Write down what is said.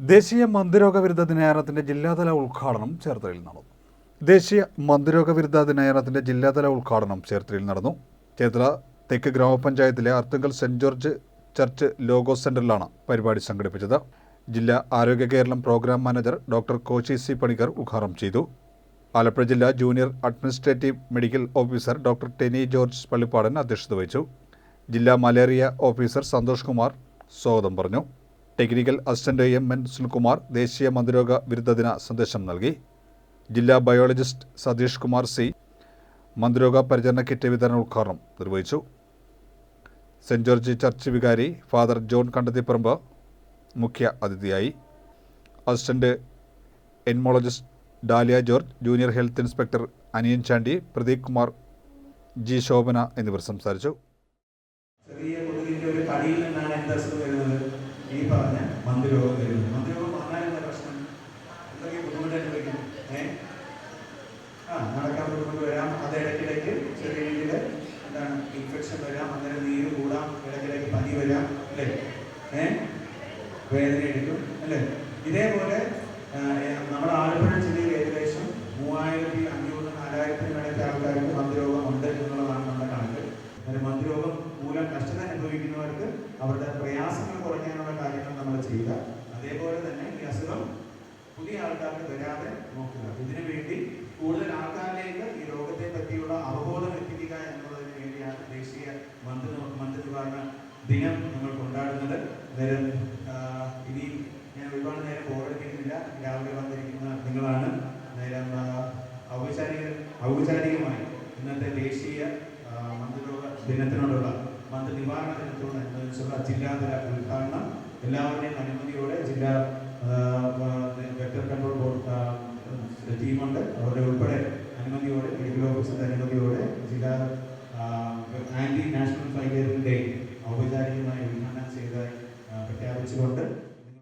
ദേശീയ മന്ദിരോഗ വിരുദ്ധ ദിനാചരണത്തിന്റെ ജില്ലാതല ഉദ്ഘാടനം ചേർത്തലയിൽ നടന്നു. ദേശീയ മന്ദിരോഗ വിരുദ്ധ ദിനാചരണത്തിന്റെ ജില്ലാതല ഉദ്ഘാടനം ചേർത്തലയിൽ നടന്നു. ചേർത്തല തെക്ക് ഗ്രാമപഞ്ചായത്തിലെ Arthunkal saint George church logo സെന്ററിലാണ് പരിപാടി സംഘടിപ്പിച്ചത്. ജില്ലാ Arogya Keralam programme manager doctor Koshy C Panicker ഉദ്ഘാടനം ചെയ്തു. ആലപ്പുഴ ജില്ലാ junior administrative medical officer doctor Teny George Pallippadan അധ്യക്ഷത വഹിച്ചു. ജില്ലാ മലേറിയ ഓഫീസർ സന്തോഷ് കുമാർ സ്വാഗതം പറഞ്ഞു. Technical assistant M N Sunilkumar ദേശീയ മന്ത്രിരോഗ വിരുദ്ധ ദിന സന്ദേശം നൽകി. ജില്ലാ ബയോളജിസ്റ്റ് സതീഷ് കുമാർ സി മന്ത്രിരോഗ പരിചരണ കിറ്റ് വിതരണ ഉദ്ഘാടനം നിർവഹിച്ചു. സെന്റ് ജോർജ് ചർച്ച് വികാരി ഫാദർ ജോൺ കണ്ടത്തിപ്പറമ്പ് മുഖ്യ അതിഥിയായി. Assistant entomologist Dalia George junior health inspector Aniyan Chandy Pradeep Kumar G Shobhana എന്നിവർ സംസാരിച്ചു. ഈ പറഞ്ഞ മന്ത്രിയോഗം വരുന്നത് മന്ത്രിയോഗം പറഞ്ഞാൽ എന്താ പ്രശ്നം? എന്തൊക്കെ ബുദ്ധിമുട്ട് അനുഭവിക്കും ഏ? ആ നടക്കാൻ ബുദ്ധിമുട്ട് വരാം. അത് ഇടയ്ക്കിടയ്ക്ക് ചെറിയ രീതിയിൽ എന്താണ് ഇൻഫെക്ഷൻ വരാം. അങ്ങനെ നീര് കൂടാം. ഇടയ്ക്കിടയ്ക്ക് പനി വരാം. അല്ലേ? ഏ? വേദന എടുക്കും. അല്ലേ? ഇതേപോലെ നമ്മുടെ ആലപ്പുഴ ജില്ലയിൽ ഏകദേശം മൂവായിരത്തി അഞ്ഞൂറ് നാലായിരത്തിന് ആൾക്കാർക്ക് മന്ദരോഗം മൂലം കഷ്ടത അനുഭവിക്കുന്നവർക്ക് അവരുടെ പ്രയാസങ്ങൾ കുറയ്ക്കാനുള്ള കാര്യങ്ങൾ നമ്മൾ ചെയ്യുക. അതേപോലെ തന്നെ ഈ അസുഖം പുതിയ ആൾക്കാർക്ക് വരാതെ നോക്കുക. ഇതിനു വേണ്ടി കൂടുതൽ ആൾക്കാരിലേക്ക് ഈ രോഗത്തെ പറ്റിയുള്ള അവബോധം എത്തിക്കുക എന്നുള്ളതിന് വേണ്ടിയാണ് ദേശീയ മന്ത്രി മന്ത്രി നിവാരണ ദിനം നമ്മൾ കൊണ്ടാടുന്നത്. അന്നേരം ഇനിയും ഇനി ഞാൻ ഒരുപാട് നേരം ഓർമ്മിക്കുന്നില്ല രാവിലെ വന്നിരിക്കുന്ന നിങ്ങളാണ്. നേരം ഔപചാരിക ഔപചാരികമായി ഇന്നത്തെ ദേശീയ മന്ത്രിരോഗ ദിനത്തിനോടുള്ള മന്ത്രി നിവാരണ ദിനത്തോടനുബന്ധിച്ചുള്ള ജില്ലാതല ഉദ്ഘാടനം എല്ലാവരുടെയും അനുമതിയോടെ ജില്ലാ വെക്ടർ കൺട്രോൾ ബോർഡ് ടീമുണ്ട്. അവരുടെ ഉൾപ്പെടെ അനുമതിയോടെ മെഡിക്കൽ അനുമതിയോടെ ജില്ലാ ആന്റി നാഷണൽ ഡേ